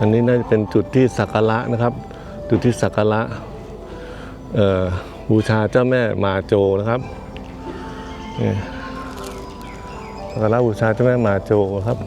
อันนี้น่าจะเป็นจุดที่สักการะนะครับ จุดที่สักการะบูชาเจ้าแม่มาโจนะครับนี่สักการะบูชาเจ้าแม่มาโจครับ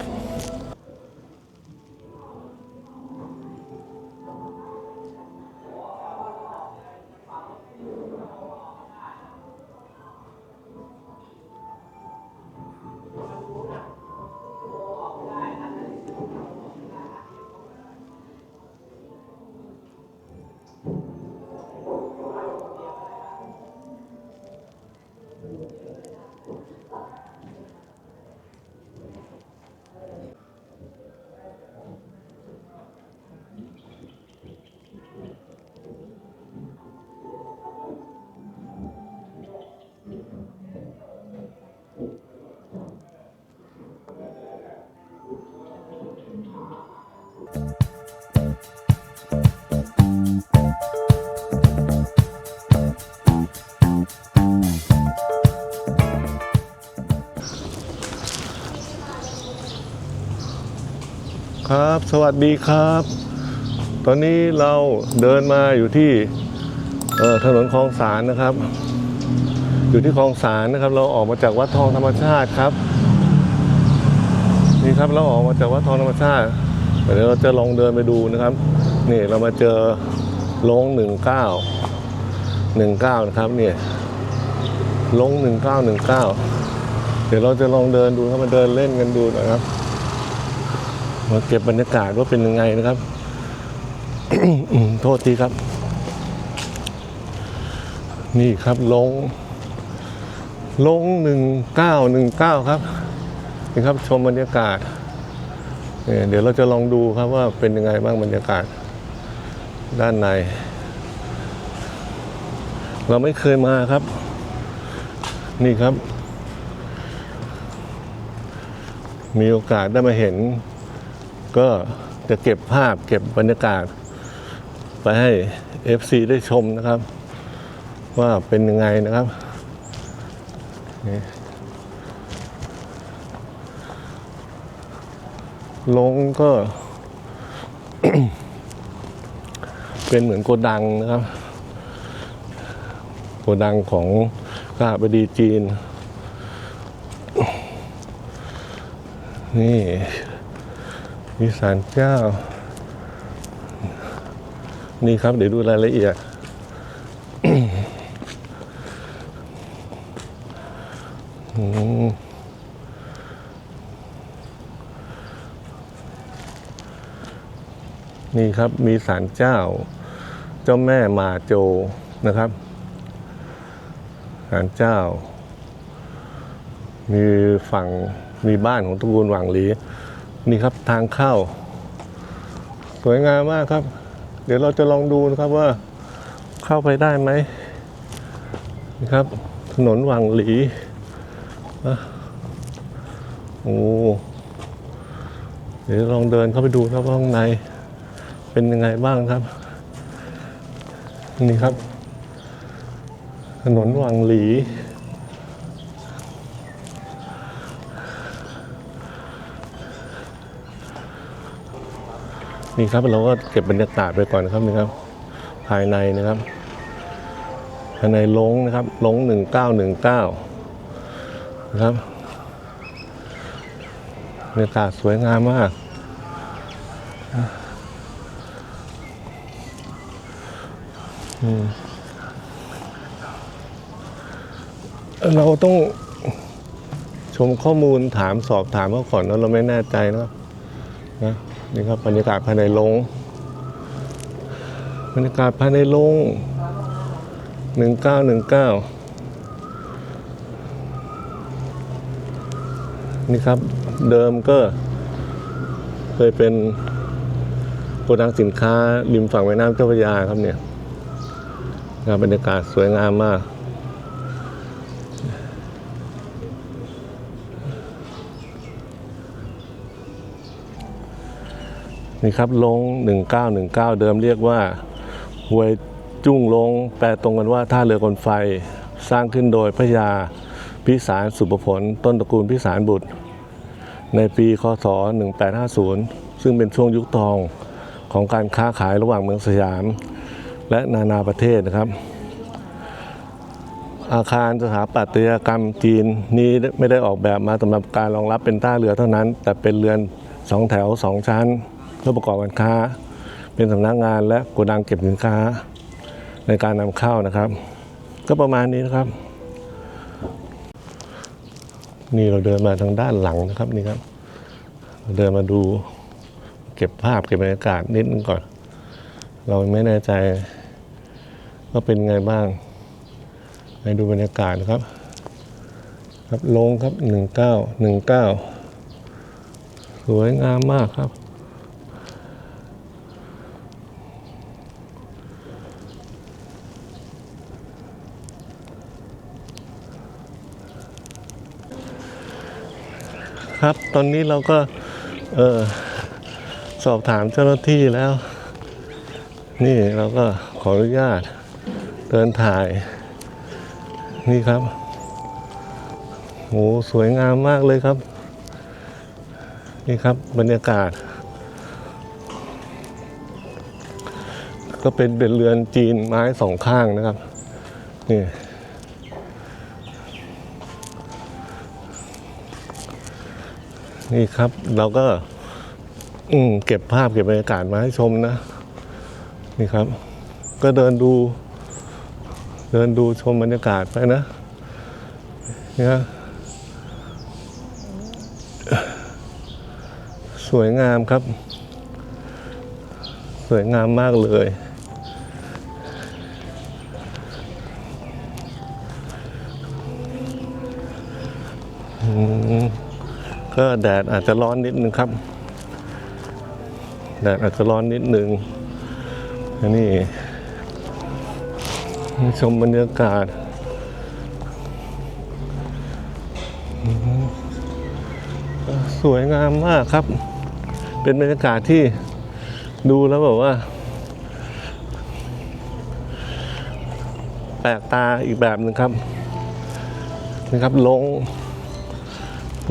ครับ สวัสดีครับ ตอนนี้เราเดินมาอยู่ที่ถนนคลองสารนะครับ อยู่ที่คลองสารนะครับ เราออกมาจากวัดทองธรรมชาติครับ นี่ครับเราออกมาจากวัดทองธรรมชาติเดี๋ยวเราจะลองเดินไปดูนะครับ นี่เรามาเจอลงหนึ่งเก้าหนึ่งเก้านะครับเนี่ยลงหนึ่งเก้าหนึ่งเก้าเดี๋ยวเราจะลองเดินดูครับมาเดินเล่นกันดูนะครับ มาเก็บบรรยากาศว่าเป็นยังไงนะครับ โทษทีครับ นี่ครับลง ลงหนึ่งเก้าหนึ่งเก้าครับนี่ครับชมบรรยากาศเดี๋ยวเราจะลองดูครับว่าเป็นยังไงบ้างบรรยากาศ ด้านใน เราไม่เคยมาครับ นี่ครับ มีโอกาสได้มาเห็น ก็จะเก็บภาพเก็บบรรยากาศ ไปให้ FC ได้ชมนะครับ ว่าเป็นยังไงนะครับลงก็ เป็นเหมือนโกดังนะครับ โกดังของข้าบดีจีน นี่ มีสารเจ้า นี่ครับ เดี๋ยวดูรายละเอียด อืมนี่ครับมีสารเจ้า เจ้าแม่มาโจนะครับศาลเจ้า มีฝั่งมีบ้านของตระกูลหวังหลี นี่ครับทางเข้า สวยงามมากครับ เดี๋ยวเราจะลองดูนะครับว่าเข้าไปได้ไหมนี่ครับ ถนนวังหลีโอ้เดี๋ยวลองเดินเข้าไปดูครับว่าข้างใน เป็นยังไงบ้างครับ นี่ครับ ถนนวังหลี นี่ครับเราก็เก็บบรรยากาศไปก่อนนะครับนี่ครับ ภายในนะครับ ภายในลงนะครับลงหนึ่งเก้าหนึ่งเก้านะครับบรรยากาศสวยงามมากเราต้องชมข้อมูลถามสอบถามเขาก่อนว่าเราไม่แน่ใจเนอะ นะนี่ครับบรรยากาศภายในโรงบรรยากาศภายในโรงหนึ่งเก้าหนึ่งเก้านี่ครับเดิมก็เคยเป็นโกดังสินค้าริมฝั่งแม่น้ำเจ้าพระยาครับเนี่ยบรรยากาศสวยงามมาก นี่ครับลง 1919 เดิมเรียกว่าหวยจุ้งลง แปลตรงกันว่าท่าเรือกลไฟสร้างขึ้นโดยพระยาพิสารสุปผล ต้นตระกูลพิสารบุตร ในปีคศ 1850 ซึ่งเป็นช่วงยุคทองของการค้าขายระหว่างเมืองสยาม และนานาประเทศนะครับ อาคารสถาปัตยกรรมจีนนี้ไม่ได้ออกแบบมาสำหรับการรองรับเป็นท่าเรือเท่านั้น แต่เป็นเรือนสองแถวสองชั้น เพื่อประกอบการค้า เป็นสำนักงานและโกดังเก็บสินค้า ในการนำเข้านะครับ ก็ประมาณนี้นะครับ นี่เราเดินมาทางด้านหลังนะครับนี่ครับเราเดินมาดูเก็บภาพเก็บบรรยากาศนิดนึงก่อน เราไม่แน่ใจว่าเป็นไงบ้างไปดูบรรยากาศนะครับ ครับลงครับหนึ่งเก้าหนึ่งเก้าสวยงามมากครับ ครับ ตอนนี้เราก็เออสอบถามเจ้าหน้าที่แล้ว นี่เราก็ขออนุญาตเดินถ่าย นี่ครับโหสวยงามมากเลยครับ นี่ครับบรรยากาศ ก็เป็นเป็นเรือนจีนไม้สองข้างนะครับ นี่ นี่ครับ เราก็ อืมเก็บภาพเก็บบรรยากาศมาให้ชมนะ นี่ครับ ก็เดินดู เดินดูชมบรรยากาศไปนะนี่ครับสวยงามครับ สวยงามมากเลยอืม ก็แดดอาจจะร้อนนิดนึงครับ แดดอาจจะร้อนนิดนึงนนี้ชมบรรยากาศสวยงามมากครับ เป็นบรรยากาศที่ดูแล้วแบบว่า แปลกตาอีกแบบหนึ่งครับนี่ครับลง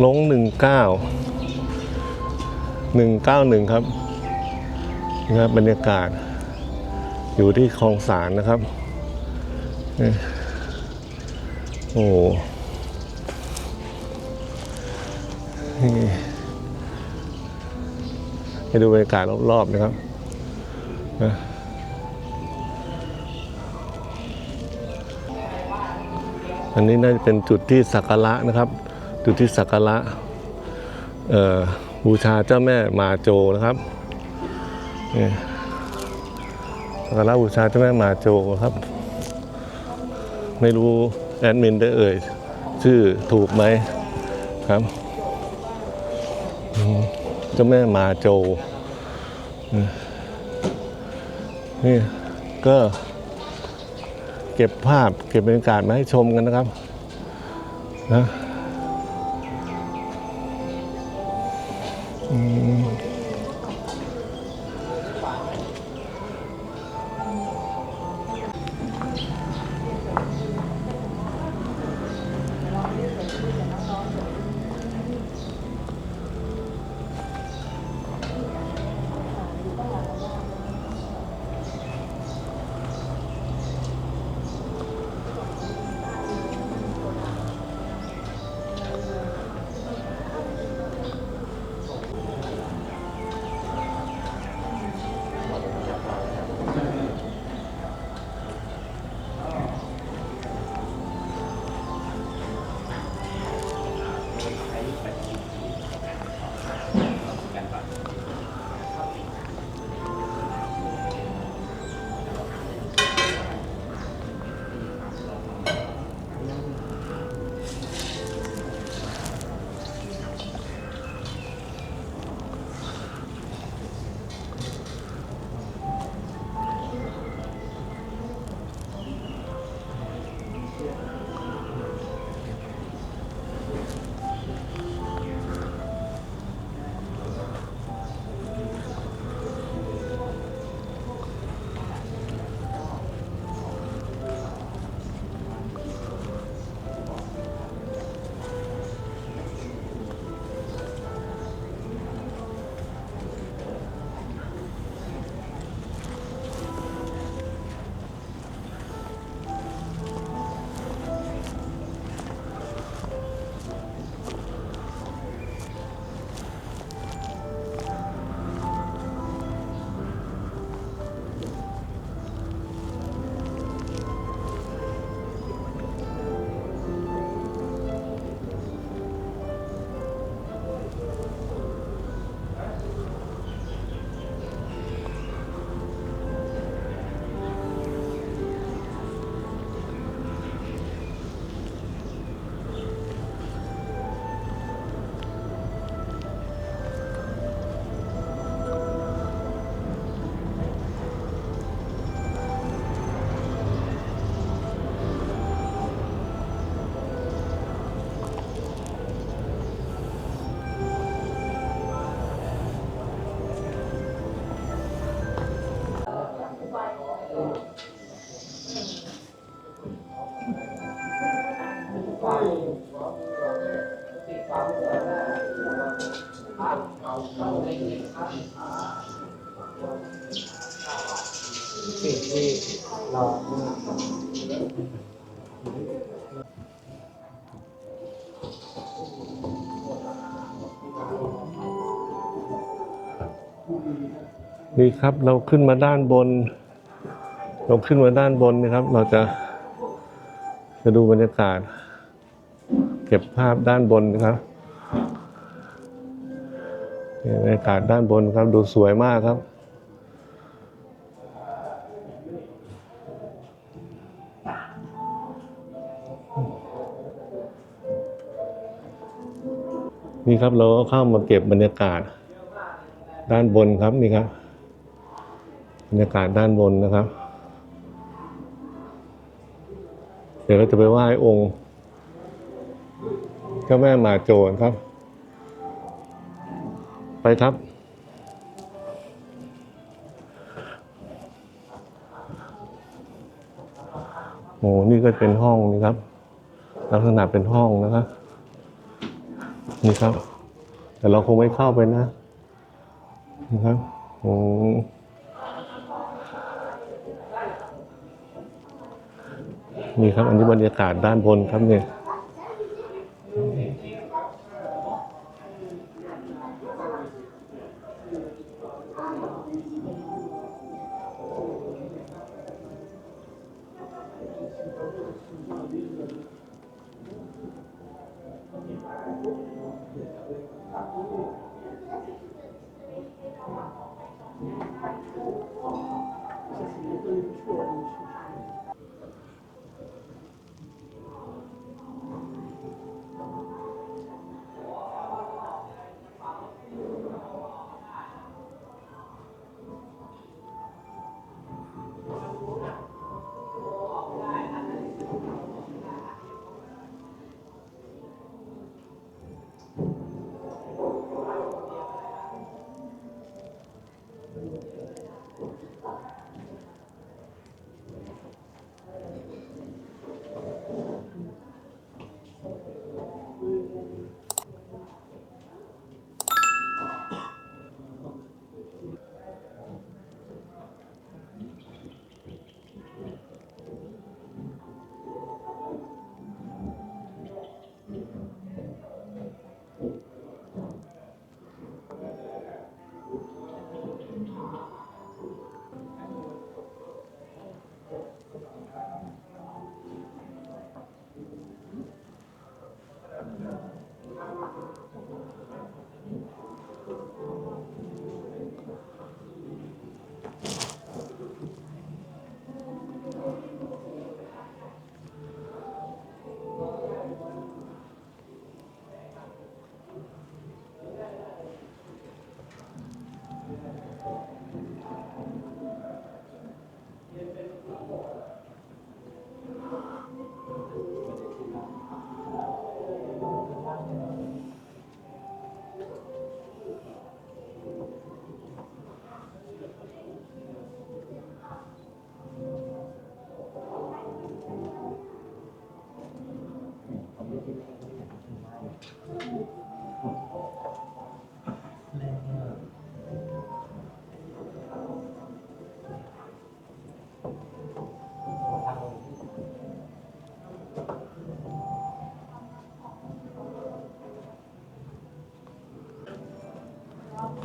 ลงหนึ่งเก้าหนึ่งเก้าหนึ่งครับนี่ครับบรรยากาศ อยู่ที่คลองสารนะครับ โอ้นี่ให้ดูบรรยากาศรอบๆนะครับนะอันนี้น่าจะเป็นจุดที่สักการะนะครับ จุดที่สักการะบูชาเจ้าแม่มาโจนะครับสักการะบูชาเจ้าแม่มาโจครับ ไม่รู้แอดมินได้เอ่ยชื่อถูกไหมครับเจ้าแม่มาโจนี่ก็เก็บภาพเก็บบรรยากาศมาให้ชมกันนะครับนะ อืม นี่ดีครับเราขึ้นมาด้านบน เราขึ้นมาด้านบนนะครับ เราจะจะดูบรรยากาศ เก็บภาพด้านบนนะครับบรรยากาศด้านบนครับดูสวยมากครับนี่ครับเราก็เข้ามาเก็บบรรยากาศ ด้านบนครับนี่ครับบรรยากาศด้านบนนะครับ ดี๋ยวเราจะไปไหว้องค์เจ้าแม่มาโจรครับ ไปครับโอ้นี่ก็เป็นห้องนี่ครับ ลักษณะเป็นห้องนะครับ นี่ครับ แต่เราคงไม่เข้าไปนะ นะครับโอ้ นี่ครับอันนี้บรรยากาศด้านบนครับเนี่ย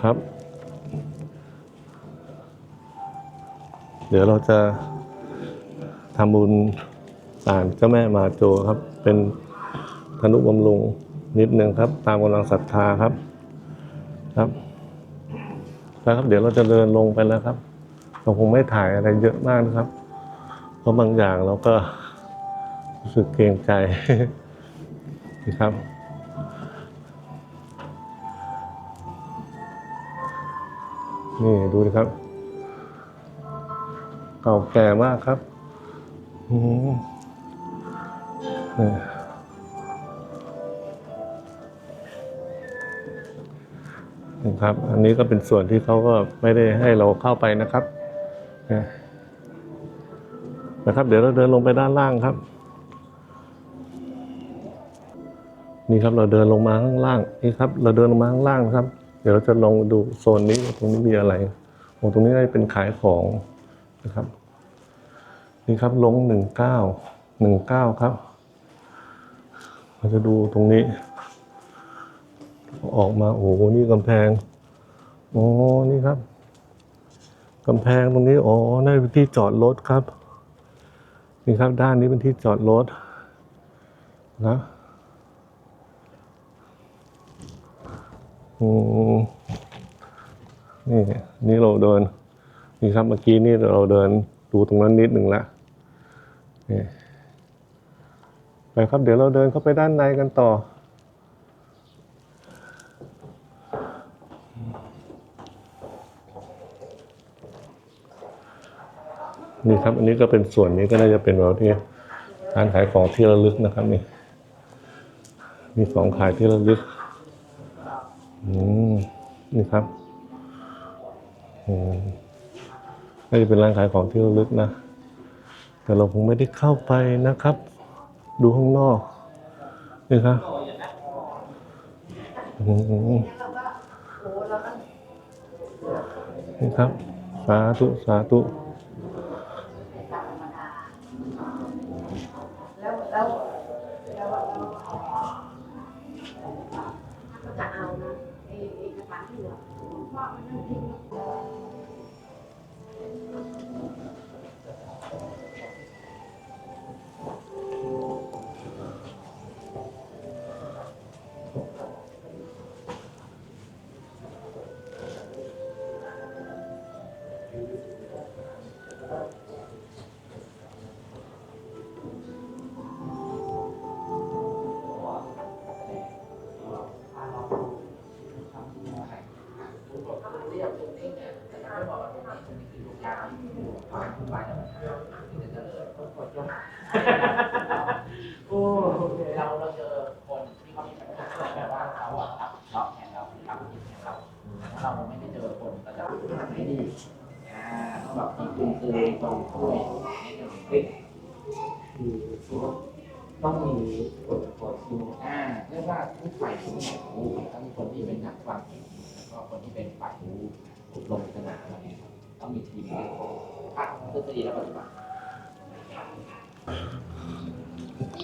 ครับ เดี๋ยวเราจะทำบุญสารเจ้าแม่มาโจครับ เป็นธนุบำรุงนิดนึงครับ ตามกำลังศรัทธาครับ ครับแล้วครับ เดี๋ยวเราจะเดินลงไปแล้วครับ เราคงไม่ถ่ายอะไรเยอะมากนะครับ เพราะบางอย่างเราก็รู้สึกเกรงใจนะครับ นี่ดูดิครับ เก่าแก่มากครับอืมนี่นะครับ อันนี้ก็เป็นส่วนที่เขาก็ไม่ได้ให้เราเข้าไปนะครับนะครับ เดี๋ยวเราเดินลงไปด้านล่างครับ นี่ครับเราเดินลงมาข้างล่างนี่ครับ เราเดินลงมาข้างล่างครับ ดี๋ยวเราจะลองดูโซนนี้ตรงนี้มีอะไรโอ้ตรงนี้ได้เป็นขายของนะครับ นี่ครับลงหนึ่งเก้าหนึ่งเก้าครับ เราจะดูตรงนี้ ออกมาโอ้โหนี่กำแพงโอ้นี่ครับกำแพงตรงนี้อ๋อนั่นเป็นที่จอดรถครับ นี่ครับด้านนี้เป็นที่จอดรถนะอืม นี่นี่เราเดิน นี่ครับเมื่อกี้นี่เราเดินดูตรงนั้นนิดหนึ่งละนี่ไปครับเดี๋ยวเราเดินเข้าไปด้านในกันต่อ นี่ครับ อันนี้ก็เป็นส่วนนี้ก็น่าจะเป็นแบบที่ร้านขายของที่ระลึกนะครับนี่ มีของขายที่ระลึก นี่ครับอืมน่าจะเป็นร้านขายของที่ระลึกนะ แต่เราคงไม่ได้เข้าไปนะครับ ดูข้างนอกนี่ครับอืมนี่ครับ สาธุ สาธุ ไม่ได้เจอคนเราจะทำให้ดีอ่าต้องแบบมีคุณคือตรงคุยนิดนึงคือต้องมีคนคนดูอ่าเรียกว่าผู้ฝ่ายผู้ใหญ่ผู้ต้งมีคนที่เป็นนักวางแล้วก็คนที่เป็นฝ่ายผู้ลงสนามอะไรเนี่ยต้องมีทีมด้วยภาคทฤษฎีและปฏิบัติ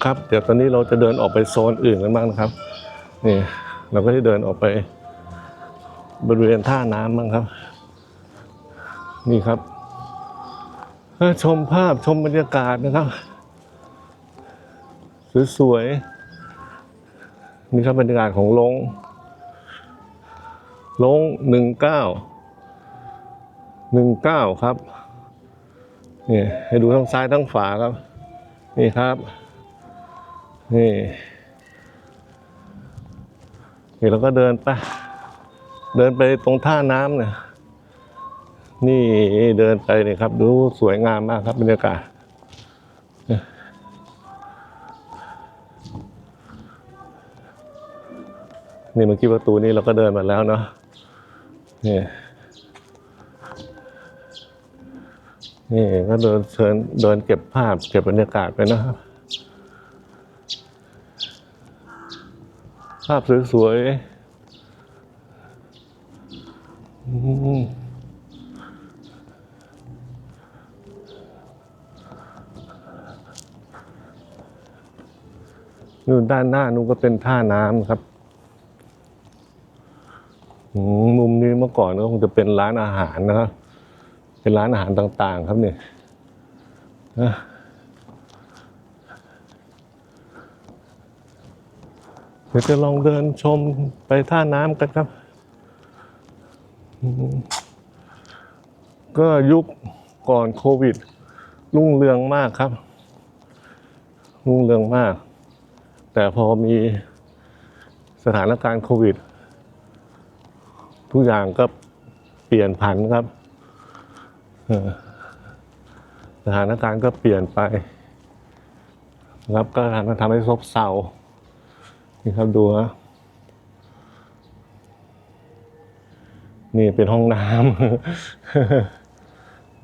ครับ เดี๋ยวตอนนี้เราจะเดินออกไปโซนอื่นกันบ้างนะครับ นี่ เราก็ได้เดินออกไป บริเวณท่าน้ำบ้างครับ นี่ครับชมภาพชมบรรยากาศนะครับ สวยๆนี่ครับบรรยากาศของลง ลงหนึ่งเก้าหนึ่งเก้าครับนี่ให้ดูทั้งซ้ายทั้งขวาครับ นี่ครับนี่นี่เราก็เดินไป เดินไปตรงท่าน้ำเนี่ยนี่เดินไปเนี่ยครับ ดูสวยงามมากครับบรรยากาศนี่เมื่อกี้ประตูนี้เราก็เดินมาแล้วเนาะนี่นี่ก็เดินเชิญเดินเก็บภาพเก็บบรรยากาศไปนะครับ ภาพสวยๆอืม นู่นด้านหน้านู่นก็เป็นท่าน้ำครับอืมมุมนี้เมื่อก่อนก็คงจะเป็นร้านอาหารนะครับ เป็นร้านอาหารต่าง ๆ ครับเนี่ยนะเดี๋ยวจะลองเดินชมไปท่าน้ำกันครับ ก็ยุคก่อนโควิด รุ่งเรืองมากครับ รุ่งเรืองมาก แต่พอมีสถานการณ์โควิด ทุกอย่างก็เปลี่ยนผันครับสถานการณ์ก็เปลี่ยนไปนะครับก็ทำทำให้ซบเซานี่ครับดูนะ นี่เป็นห้องน้ำ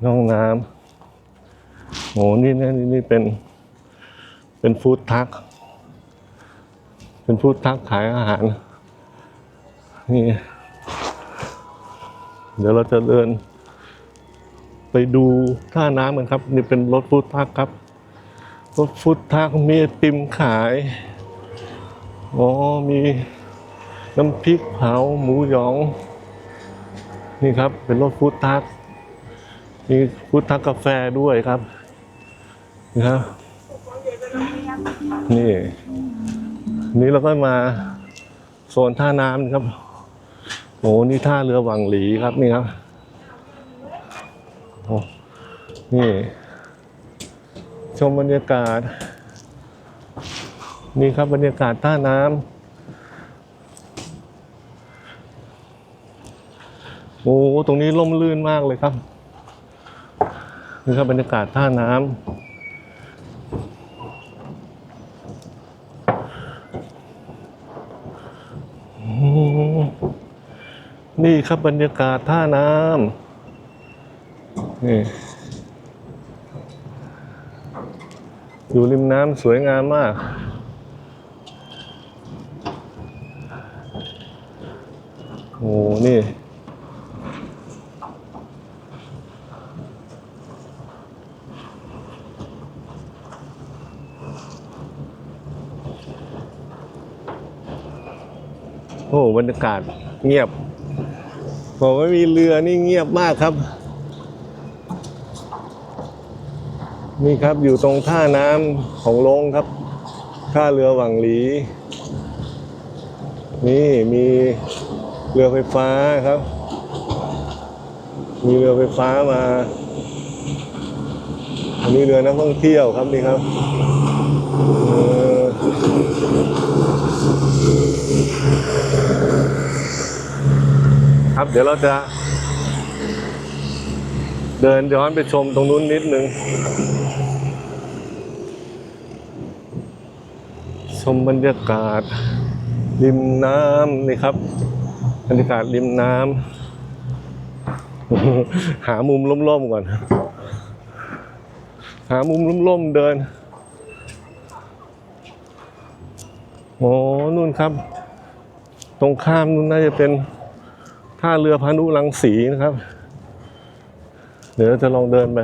ห้องน้ำโหนี่นี่นี่นี่เป็น เป็นฟู้ดทัก เป็นฟู้ดทักขายอาหาร นี่ เดี๋ยวเราจะเดิน ไปดูท่าน้ำกันครับ นี่เป็นรถฟู้ดทักครับ รถฟู้ดทักมีไอติมขายอ๋อมีน้ำพริกเผาหมูหยอง นี่ครับ เป็นรถฟู้ดทักมีฟู้ดทักกาแฟด้วยครับนี่ครับ นี่นี่เราก็มาโซนท่าน้ำครับโอ้นี่ท่าเรือวังหลีครับนี่ครับโอ้นี่ ชมบรรยากาศ นี่ครับบรรยากาศท่าน้ำ โอ้ตรงนี้ร่มรื่นมากเลยครับนี่ครับบรรยากาศท่าน้ำนี่ครับบรรยากาศท่าน้ำนี่อยู่ริมน้ำสวยงามมากโอ้นี่ บรรยากาศเงียบบอกว่ามีเรือนี่เงียบมากครับ นี่ครับอยู่ตรงท่าน้ำของลงครับ ท่าเรือหวังหลี นี่มีเรือไฟฟ้าครับ มีเรือไฟฟ้ามา อันนี้เรือนักท่องเที่ยวครับนี่ครับ เออครับ เดี๋ยวเราจะเดินย้อนไปชมตรงนู้นนิดนึง ชมบรรยากาศ ริมน้ำนี่ครับ บรรยากาศริมน้ำหามุมร่มๆก่อน หามุมร่มๆเดิน โอ้นู่นครับ ตรงข้ามนู่นน่าจะเป็น ท่าเรือพานุรังสีนะครับ เดี๋ยวเราจะลองเดินไป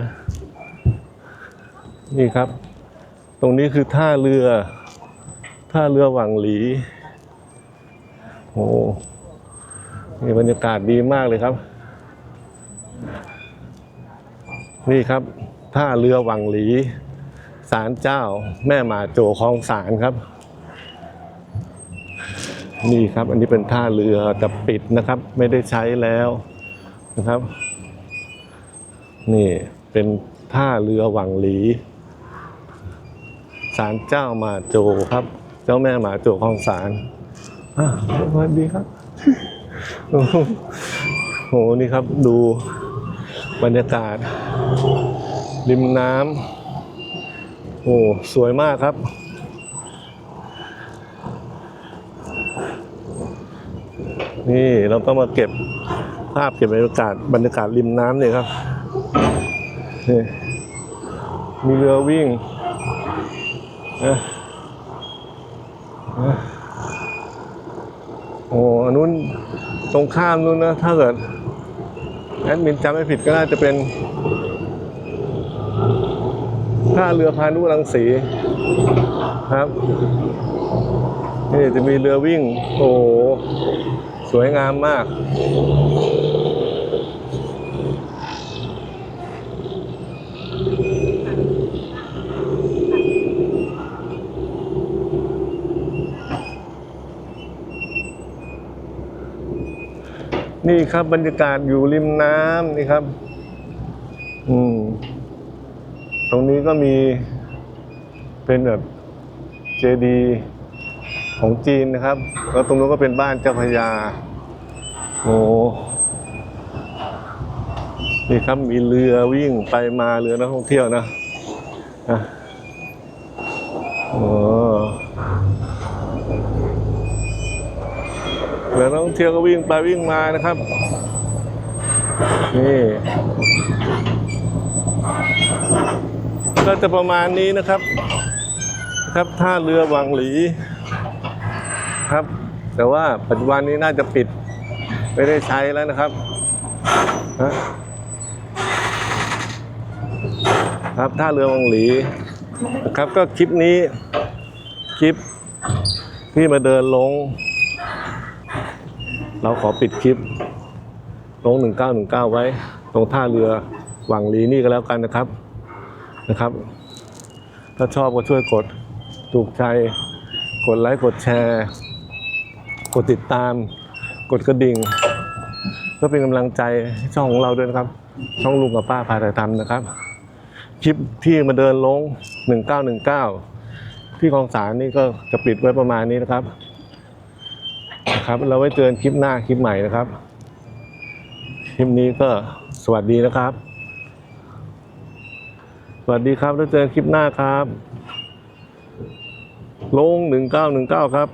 นี่ครับ ตรงนี้คือท่าเรือ ท่าเรือหวังหลีโอ้นี่บรรยากาศดีมากเลยครับ นี่ครับ ท่าเรือหวังหลีศาลเจ้าแม่หมาโจคลองสารครับ นี่ครับ อันนี้เป็นท่าเรือแต่ปิดนะครับ ไม่ได้ใช้แล้วนะครับ นี่เป็นท่าเรือหวังหลีศาลเจ้าหมาโจครับ เจ้าแม่หมาโจคลองสารอะสวัสดีครับโอ้โหโหนี่ครับดูบรรยากาศ ริมน้ำโอ้สวยมากครับ นี่เราก็มาเก็บภาพเก็บบรรยากาศบรรยากาศริมน้ำเนี่ยครับนี่มีเรือวิ่งนะโอ้อันนู้นตรงข้ามนู้นนะ ถ้าเกิดแอดมินจำไม่ผิดก็น่าจะเป็นท่าเรือพานุรังสีครับนี่จะมีเรือวิ่ง โอ้ สวยงามมาก นี่ครับบรรยากาศอยู่ริมน้ำนี่ครับ อืม ตรงนี้ก็มีเป็นแบบเจดีย์ ของจีนนะครับ แล้วตรงนู้นก็เป็นบ้านเจ้าพระยาโอ้นี่ครับมีเรือวิ่งไปมาเรือนักท่องเที่ยวนะอะโอ้เรือนักท่องเที่ยวก็วิ่งไปวิ่งมานะครับ นี่ก็จะประมาณนี้นะครับ ครับท่าเรือวังหลี ครับ แต่ว่าปัจจุบันนี้น่าจะปิด ไม่ได้ใช้แล้วนะครับฮะครับท่าเรือวังหลีครับก็คลิปนี้คลิปที่มาเดินลง เราขอปิดคลิป ลง 1919 ไว้ ตรงท่าเรือวังหลีนี่ก็แล้วกันนะครับนะครับ ถ้าชอบก็ช่วยกดถูกใจกดไลค์กดแชร์ กดติดตาม กดกระดิ่ง เพื่อเป็นกำลังใจให้ช่องของเราด้วยนะครับ ช่องลุงกับป้าพาถ่ายทำนะครับ คลิปที่มาเดินลง 1919 ที่คลองสารนี่ก็จะปิดไว้ประมาณนี้นะครับนะครับ เราไว้เจอกันคลิปหน้าคลิปใหม่นะครับ คลิปนี้ก็สวัสดีนะครับ สวัสดีครับแล้วเจอกันคลิปหน้าครับ ลง 1919 ครับ